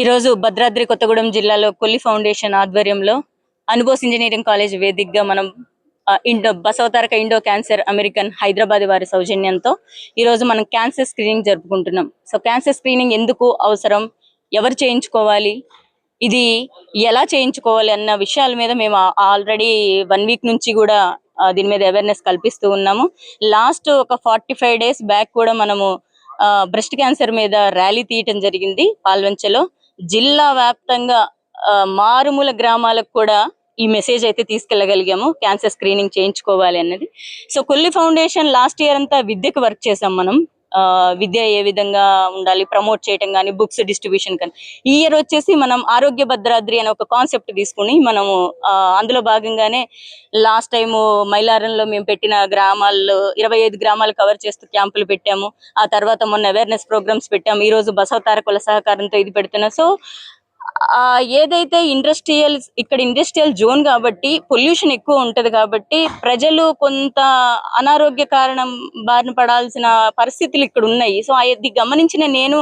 ఈరోజు భద్రాద్రి కొత్తగూడెం జిల్లాలో కొల్లి ఫౌండేషన్ ఆధ్వర్యంలో అనుబోస్ ఇంజనీరింగ్ కాలేజ్ వేదికగా మనం Indo Basavataraka Indo cancer American Hyderabad వారి సౌజన్యంతో ఈరోజు మనం క్యాన్సర్ స్క్రీనింగ్ జరుపుకుంటున్నాం. సో క్యాన్సర్ స్క్రీనింగ్ ఎందుకు అవసరం? ఎవరు చేయించుకోవాలి? ఇది ఎలా చేయించుకోవాలి అన్న విషయాల మీద మేము ఆల్రెడీ వన్ వీక్ నుంచి కూడా దీని మీద అవేర్నెస్ కల్పిస్తూ ఉన్నాము. లాస్ట్ ఒక ఫార్టీ ఫైవ్ డేస్ బ్యాక్ కూడా మనము బ్రెస్ట్ క్యాన్సర్ మీద ర్యాలీ తీయటం జరిగింది పాల్వంచలో. జిల్లా వ్యాప్తంగా ఆ, మారుమూల గ్రామాలకు కూడా ఈ మెసేజ్ అయితే తీసుకెళ్ళగలిగాము. క్యాన్సర్ స్క్రీనింగ్ చేయించుకోవాలి అన్నది. So Kolli foundation last year అంతా విద్యకు వర్క్ చేసాం మనం. విద్య ఏ విధంగా ఉండాలి ప్రమోట్ చేయటం కానీ బుక్స్ డిస్ట్రిబ్యూషన్ కానీ. ఈ ఇయర్ వచ్చేసి మనం ఆరోగ్య భద్రాద్రి అనే ఒక కాన్సెప్ట్ తీసుకుని మనము అందులో భాగంగానే లాస్ట్ టైం మైలారంలో మేము పెట్టిన గ్రామాల్లో ఇరవై ఐదు గ్రామాలు కవర్ చేస్తూ క్యాంపులు పెట్టాము. ఆ తర్వాత మొన్న అవేర్నెస్ ప్రోగ్రామ్స్ పెట్టాము. ఈ రోజు బసవ సహకారంతో ఇది పెడుతున్నాం. సో ఏదైతే ఇండస్ట్రియల్ ఇక్కడ ఇండస్ట్రియల్ జోన్ కాబట్టి పొల్యూషన్ ఎక్కువ ఉంటది కాబట్టి ప్రజలు కొంత అనారోగ్య కారణం బారిన పడాల్సిన పరిస్థితులు ఇక్కడ ఉన్నాయి. సో అది గమనించిన నేను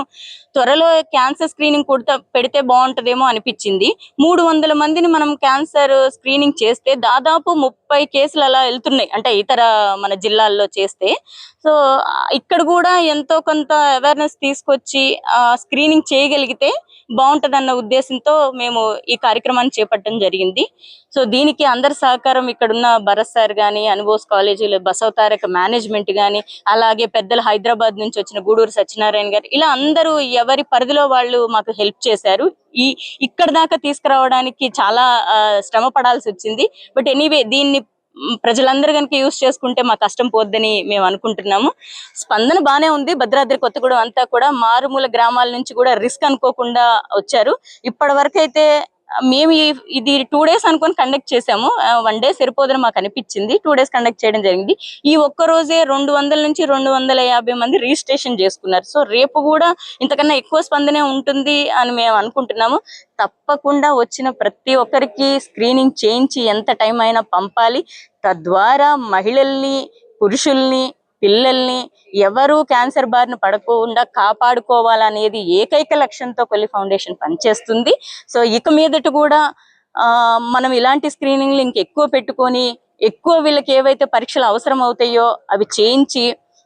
త్వరలో క్యాన్సర్ స్క్రీనింగ్ కూడా పెడితే బాగుంటదేమో అనిపించింది. మూడు వందల మందిని మనం క్యాన్సర్ స్క్రీనింగ్ చేస్తే దాదాపు ముప్పై కేసులు అలా వెళ్తున్నాయి అంటే ఇతర మన జిల్లాల్లో చేస్తే. సో ఇక్కడ కూడా ఎంతో కొంత అవేర్నెస్ తీసుకొచ్చి స్క్రీనింగ్ చేయగలిగితే బాగుంటదన్న ఉద్దేశంతో మేము ఈ కార్యక్రమాన్ని చేపట్టడం జరిగింది. సో దీనికి అందరి సహకారం ఇక్కడున్న భరత్ సార్ గాని అనుబోస్ కాలేజీలో బసవతారక మేనేజ్మెంట్ కానీ అలాగే పెద్దలు హైదరాబాద్ నుంచి వచ్చిన గూడూరు సత్యనారాయణ గారు ఇలా అందరూ ఎవరి పరిధిలో వాళ్ళు మాకు హెల్ప్ చేశారు. ఈ ఇక్కడ దాకా తీసుకురావడానికి చాలా శ్రమ పడాల్సి వచ్చింది. బట్ ఎనీవే దీన్ని ప్రజలందరూ కనుక యూస్ చేసుకుంటే మా కష్టం పోద్దని మేము అనుకుంటున్నాము. స్పందన బానే ఉంది. భద్రాద్రి కొత్తగూడెం అంతా కూడా మారుమూల గ్రామాల నుంచి కూడా రిస్క్ అనుకోకుండా వచ్చారు. ఇప్పటి వరకు అయితే మేము ఇది టూ డేస్ అనుకొని కండక్ట్ చేసాము. వన్ డే సరిపోదని మాకు అనిపించింది. టూ డేస్ కండక్ట్ చేయడం జరిగింది. ఈ ఒక్క రోజే రెండు వందల నుంచి రెండు వందల యాభై మంది రిజిస్ట్రేషన్ చేసుకున్నారు. సో రేపు కూడా ఇంతకన్నా ఎక్కువ స్పందనే ఉంటుంది అని మేము అనుకుంటున్నాము. తప్పకుండా వచ్చిన ప్రతి ఒక్కరికి స్క్రీనింగ్ చేయించి ఎంత టైం అయినా పంపాలి. తద్వారా మహిళల్ని పురుషుల్ని పిల్లల్ని ఎవరు క్యాన్సర్ బారిన పడకుండా కాపాడుకోవాలనేది ఏకైక లక్ష్యంతో కొల్లి ఫౌండేషన్ పనిచేస్తుంది. సో ఇక మీదట కూడా మనం ఇలాంటి స్క్రీనింగ్లు ఇంకెక్కువ పెట్టుకొని ఎక్కువ వీళ్ళకి ఏవైతే పరీక్షలు అవసరం అవుతాయో అవి చేయించి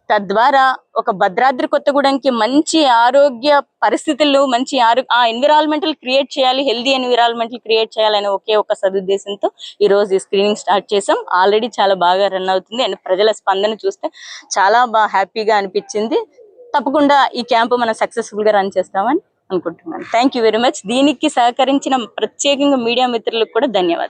తద్వారా ఒక భద్రాద్రి కొత్తగూడెంకి మంచి ఆరోగ్య పరిస్థితులు మంచి ఆరో ఆ ఎన్విరాన్మెంటల్ క్రియేట్ చేయాలి హెల్దీ ఎన్విరాన్మెంటల్ క్రియేట్ చేయాలనే ఒకే ఒక సదుద్దేశంతో ఈ రోజు ఈ స్క్రీనింగ్ స్టార్ట్ చేసాం ఆల్రెడీ చాలా బాగా రన్ అవుతుంది అండ్ ప్రజల స్పందన చూస్తే చాలా బాగా హ్యాపీగా అనిపించింది. తప్పకుండా ఈ క్యాంపు మనం సక్సెస్ఫుల్గా రన్ చేస్తామని అనుకుంటున్నాను. థ్యాంక్ యూ వెరీ మచ్ దీనికి సహకరించిన ప్రత్యేకంగా మీడియా మిత్రులకు కూడా ధన్యవాదాలు.